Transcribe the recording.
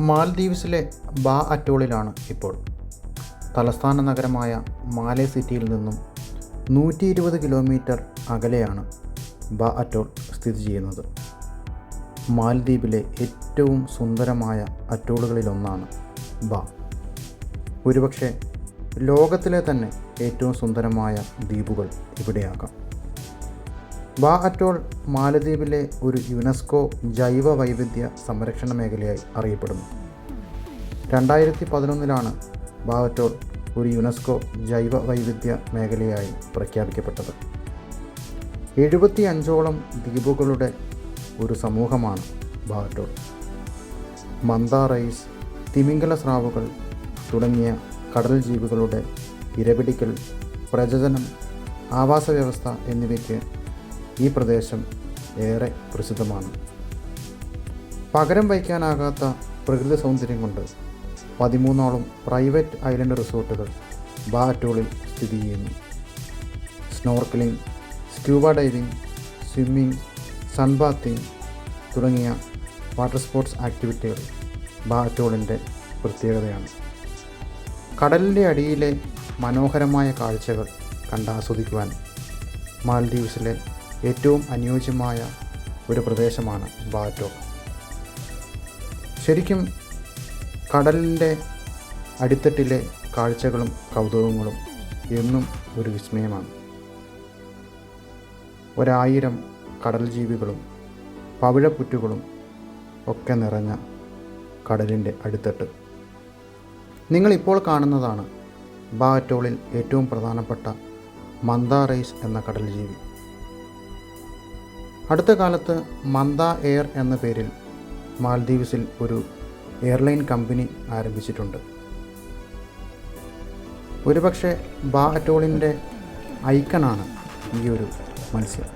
മാൽദീവ്സിലെ ബാ അറ്റോളിലാണ് ഇപ്പോൾ. തലസ്ഥാന നഗരമായ മാലെ സിറ്റിയിൽ നിന്നും നൂറ്റി ഇരുപത് കിലോമീറ്റർ അകലെയാണ് ബാ അറ്റോൾ സ്ഥിതി ചെയ്യുന്നത്. മാൽദ്വീപിലെ ഏറ്റവും സുന്ദരമായ അറ്റോളുകളിലൊന്നാണ് ബാ. ഒരുപക്ഷെ ലോകത്തിലെ തന്നെ ഏറ്റവും സുന്ദരമായ ദ്വീപുകൾ ഇവിടെയാകാം. ബാ അറ്റോൾ മാലദ്വീപിലെ ഒരു യുനെസ്കോ ജൈവ വൈവിധ്യ സംരക്ഷണ മേഖലയായി അറിയപ്പെടുന്നു. രണ്ടായിരത്തി പതിനൊന്നിലാണ് ബാ അറ്റോൾ ഒരു യുനെസ്കോ ജൈവ വൈവിധ്യ മേഖലയായി പ്രഖ്യാപിക്കപ്പെട്ടത്. എഴുപത്തി അഞ്ചോളം ദ്വീപുകളുടെ ഒരു സമൂഹമാണ് ബാറ്റോൾ മന്ദാറൈസ് മന്ദ റൈസ് തിമിംഗല സ്രാവുകൾ തുടങ്ങിയ കടൽ ജീവികളുടെ ഇരപിടിക്കൽ പ്രജനനം ആവാസ വ്യവസ്ഥ എന്നിവയ്ക്ക് ഈ പ്രദേശം ഏറെ പ്രസിദ്ധമാണ്. പകരം വയ്ക്കാനാകാത്ത പ്രകൃതി സൗന്ദര്യം കൊണ്ട് പതിമൂന്നോളം പ്രൈവറ്റ് ഐലൻഡ് റിസോർട്ടുകൾ ബാറ്റോളിൽ സ്ഥിതി ചെയ്യുന്നു. Snorkelling scuba diving swimming sunbathing തുടങ്ങിയ വാട്ടർ സ്പോർട്സ് ആക്ടിവിറ്റികൾ ബാറ്റോളിന്റെ പ്രത്യേകതയാണ്. കടലിന്റെ അടിയിലെ മനോഹരമായ കാഴ്ചകൾ കണ്ടാസ്വദിക്കുവാൻ മാൽദീവ്സിലെ ഏറ്റവും അനുയോജ്യമായ ഒരു പ്രദേശമാണ് ബാറ്റോ. ശരിക്കും കടലിന്റെ അടിത്തട്ടിലെ കാഴ്ചകളും കൗതുകങ്ങളും എന്നും ഒരു വിസ്മയമാണ്. ഒരായിരം കടൽ ജീവികളും പവിഴപ്പുറ്റുകളും ഒക്കെ നിറഞ്ഞ കടലിന്റെ അടിത്തട്ട്. നിങ്ങളിപ്പോൾ കാണുന്നതാണ് ബാറ്റോളിൽ ഏറ്റവും പ്രധാനപ്പെട്ട മന്ദാറൈസ് എന്ന കടൽ ജീവി അടുത്ത കാലത്ത് മന്ദ എയർ എന്ന പേരിൽ മാൽദീവ്സിൽ ഒരു എയർലൈൻ കമ്പനി ആരംഭിച്ചിട്ടുണ്ട്. ഒരുപക്ഷെ ബാ അറ്റോളിന്റെ ഐക്കണാണ് ഈ ഒരു മത്സ്യം.